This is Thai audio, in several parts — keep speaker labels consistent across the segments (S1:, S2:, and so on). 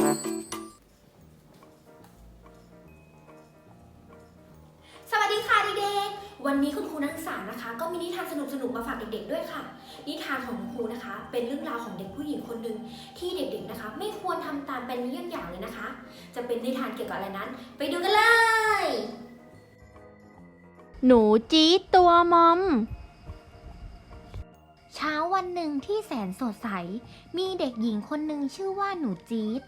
S1: สวัสดีค่ะเด็กๆ วันนี้คุณครูนักศึกษานะคะ ก็มีนิทานสนุกๆมาฝากเด็กๆด้วยค่ะ นิทานของคุณครูนะคะ เป็นเรื่องราวของเด็กผู้หญิงคนหนึ่งที่เด็กๆนะคะ ไม่ควรทำตามเป็นเยี่ยงอย่างเลยนะคะ จะเป็นนิทานเกี่ยวกับอะไรนั้น ไปดูกันเลย
S2: หนูจี๊ดตัวมอม
S3: เช้าวันหนึ่งที่แสนสดใส มีเด็กหญิงคนหนึ่งชื่อว่าหนูจี๊ด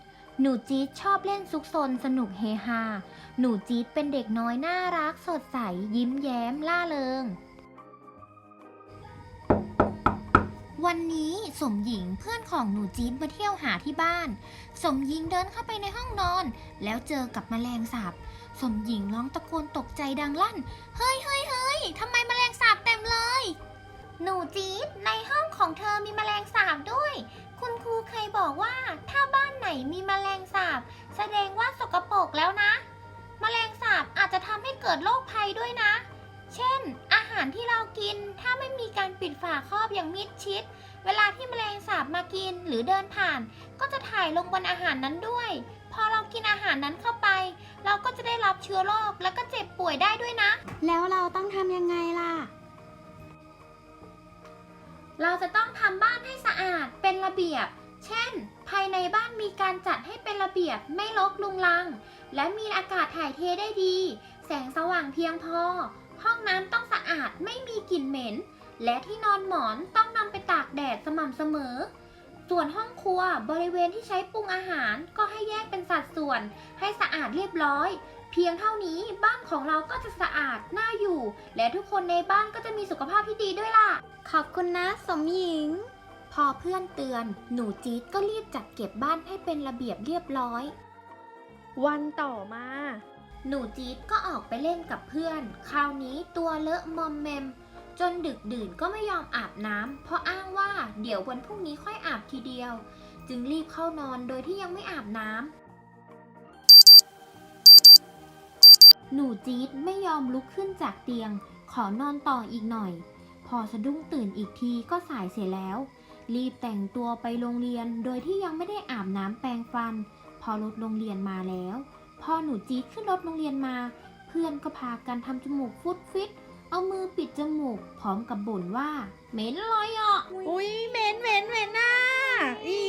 S3: หนูจี๊ดชอบเล่นซุกซนสนุกเฮฮา หนูจี๊ดเป็นเด็กน้อยน่ารักสดใส ยิ้มแย้มล่าเริง วันนี้สมหญิงเพื่อนของหนูจี๊ดมาเที่ยวหาที่บ้าน สมหญิงเดินเข้าไปในห้องนอน แล้วเจอกับแมลงสาบ สมหญิงร้องตะโกนตกใจดังลั่น เฮ้ยเฮ้ยเฮ้ยทำไมแมลงสาบเต็มเลย หนูจี๊ดในห้องของเธอมีแมลงสาบด้วย คุณครูเคยบอกว่าถ้าบ้านไหนมีแมลงสาบ แส ดงว่าสกปรกแล้วนะ แมลงสาบอาจจะทำให้เกิดโรคภัยด้วยนะ เช่น อาหารที่เรากินถ้าไม่มีการปิดฝาครอบอย่างมิดชิด เวลาที่แมลงสาบมากินหรือเดินผ่าน ก็จะถ่ายลงบนอาหารนั้นด้วย พอเรากินอาหารนั้นเข้าไป เราก็จะได้รับเชื้อโรคแล้วก็เจ็บป่วยได้ด้วยนะ
S2: แล้วเราต้องทำยังไงล่ะ
S3: เราจะต้องทำบ้านให้สะอาดเป็นระเบียบเช่น ภายในบ้านมีการจัดให้เป็นระเบียบไม่รกลุงลัง และมีอากาศถ่ายเทได้ดี แสงสว่างเพียงพอ ห้องน้ำต้องสะอาดไม่มีกลิ่นเหม็น และที่นอนหมอนต้องนำไปตากแดดสม่ำเสมอ ส่วนห้องครัวบริเวณที่ใช้ปรุงอาหารก็ให้แยกเป็นสัดส่วน ให้สะอาดเรียบร้อย เพียงเท่านี้บ้านของเราก็จะสะอาดน่าอยู่ และทุกคนในบ้านก็จะมีสุขภาพที่ดีด้วยล่ะ
S2: ขอบคุณนะสมหญิง
S3: พอเพื่อนเตือน หนูจี๊ดก็รีบจัดเก็บบ้านให้เป็นระเบียบเรียบร้อย
S2: วันต่อมา
S3: หนูจี๊ดก็ออกไปเล่นกับเพื่อน คราวนี้ตัวเลอะมอมแมม จนดึกดื่นก็ไม่ยอมอาบน้ำเพราะอ้างว่าเดี๋ยววันพรุ่งนี้ค่อยอาบทีเดียว จึงรีบเข้านอนโดยที่ยังไม่อาบน้ำหนูจี๊ดไม่ยอมลุกขึ้นจากเตียง ขอนอนต่ออีกหน่อย พอสะดุ้งตื่นอีกทีก็สายเสียแล้ว รีบแต่งตัวไปโรงเรียนโดยที่ยังไม่ได้อาบน้ำแปรงฟัน พอรถโรงเรียนมาแล้ว พอหนูจี๊ดขึ้นรถโรงเรียนมา เพื่อนก็พากันทำจมูกฟุดฟิต เอามือปิดจมูกพร้อมกับบ่นว่า เหม็นลอยอะ
S2: อุ้ยเหม็นเหม็นเหม็นน่ะอี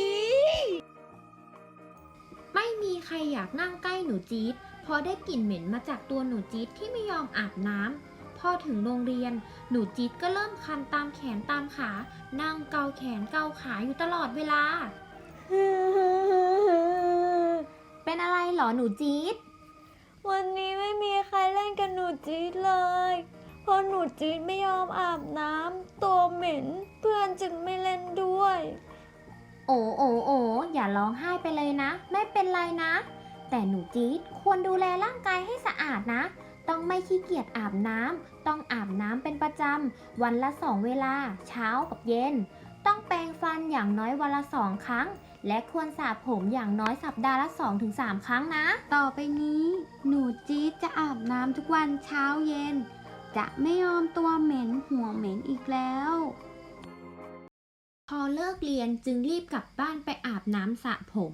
S3: ไม่มีใครอยากนั่งใกล้หนูจี๊ดเพอได้กลิ่นเหม็นมาจากตัวหนูจี๊ดที่ไม่ยอมอาบน้ำพ อถึงโรงเรียน หนูจี๊ดก็เริ่มคันตามแขนตามขา นั่งเกาแขนเกาขาอยู่ตลอดเวลา เป็นอะไรเหรอหนูจี๊ด
S4: วันนี้ไม่มีใครเล่นกับหนูจี๊ดเลย เพราะหนูจี๊ดไม่ยอมอาบน้ำตัวเหม็นเพื่อนจึงไม่เล่นด้วย
S3: โอ้โอ้โอ้อย่าร้องไห้ไปเลยนะ ไม่เป็นไรนะ แต่หนูจี๊ดควรดูแลร่างกายให้สะอาดนะ ต้องไม่ขี้เกียจอาบน้ำ ต้องอาบน้ำเป็นประจำ วันละสองเวลา เช้ากับเย็น ต้องแปรงฟันอย่างน้อยวันละสองครั้ง และควรสระผมอย่างน้อยสัปดาห์ละ 2-3 ครั้งนะ
S2: ต่อไปนี้ หนูจี๊ดจะอาบน้ำทุกวันเช้าเย็น จะไม่ยอมตัวเหม็นหัวเหม็นอีกแล้ว
S3: พอเลิกเรียนจึงรีบกลับบ้านไปอาบน้ำสระผม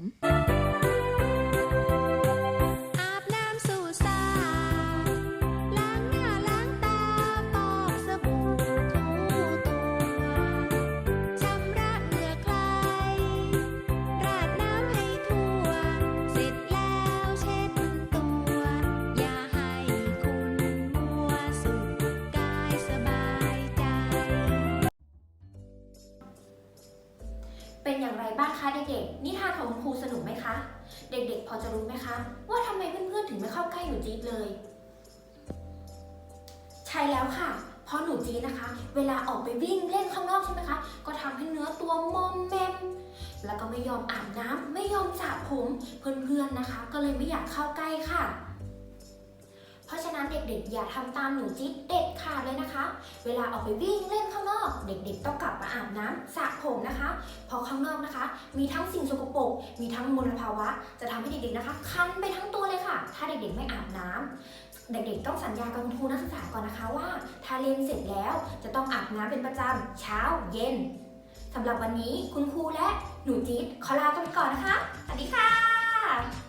S1: เป็นอย่างไรบ้างคะเด็กๆ นิทานของคุณครูสนุกไหมคะ เด็กๆ พอจะรู้ไหมคะ ว่าทำไมเพื่อนๆ ถึงไม่เข้าใกล้หนูจี๊ดเลย ใช่แล้วค่ะ เพราะหนูจี๊ดนะคะ เวลาออกไปวิ่งเล่นข้างนอกใช่ไหมคะ ก็ทำให้เนื้อตัวมอมแมม แล้วก็ไม่ยอมอาบน้ำไม่ยอมสระผม เพื่อนๆ นะคะ ก็เลยไม่อยากเข้าใกล้ค่ะ เพราะฉะนั้นเด็กๆ อย่าทำตามหนูจี๊ดเด็ดขาดเลยนะคะ เวลาออกไปวิ่งเล่นข้างนอก เด็กๆ ต้องกลับมาอาบน้ำสระผมนะคะ เพราะข้างนอกนะคะ มีทั้งสิ่งสกปรกมีทั้งมลภาวะ จะทำให้เด็กๆนะคะ คันไปทั้งตัวเลยค่ะ ถ้าเด็กๆ ไม่อาบน้ำเด็กๆ ต้องสัญญากับคุณครูนักศึกษาก่อนนะคะว่า ถ้าเรียนเสร็จแล้วจะต้องอาบน้ำเป็นประจำเช้าเย็นสำหรับวันนี้คุณครูและหนูจี๊ดขอลาไปก่อนนะคะ สวัสดีค่ะ